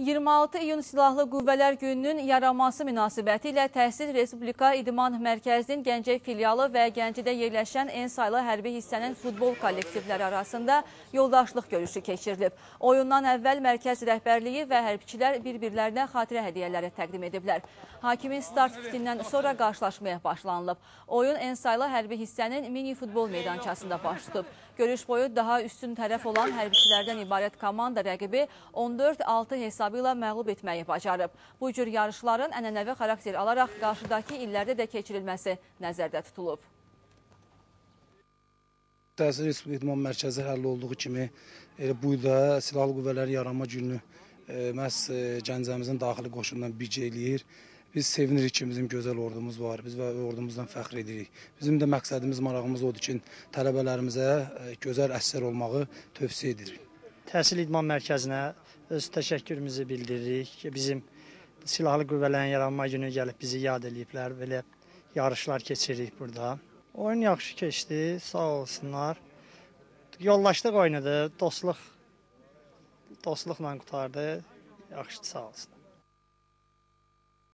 26 iyun Silahlı Qüvvələr Gününün yaranması münasibəti ilə Təhsil Respublika İdman Mərkəzinin Gəncə filialı və Gəncədə yerləşən en saylı hərbi hissənin futbol kollektivləri arasında yoldaşlıq görüşü keçirilib. Oyundan əvvəl mərkəz rəhbərliyi və hərbçilər bir-birlərinə xatirə hədiyyələri təqdim ediblər. Hakimin start fitindən sonra qarşılaşmaya başlanılıb. Oyun en saylı hərbi hissənin mini futbol meydançasında baş tutub. Görüş boyu daha üstün tərəf olan hərbiçilərdən ibarət komanda rəqibi 14-6 hesabı ilə məğlub etməyi bacarıb. Bu cür yarışların ənənəvi xarakter alaraq qarşıdakı illərdə də keçirilməsi nəzərdə tutulub. Respublika İdman Mərkəzi həll olduğu kimi elə bu ildə Silahlı Qüvvələrin yaranma gününü e, məhz e, Gəncəmizin daxili qoşundan bircə eləyir. Biz sevinirik ki, bizim gözəl ordumuz var. Biz və ordumuzdan fəxr edirik. Bizim də məqsədimiz, marağımız odur ki, tələbələrimizə e, gözəl əsər olmağı tövsiyə edirik. Təhsil İdman Mərkəzinə öz təşəkkürümüzü bildiririk ki, bizim Silahlı Qüvvələrin yaranma günü gəlib bizi yad eləyiblər. Belə yarışlar keçiririk burada. Oyun yaxşı keçdi, sağ olsunlar. Yollaşdıq oynadı, dostluq dostluqla qutardı. Yaxşıdır, sağ olsun.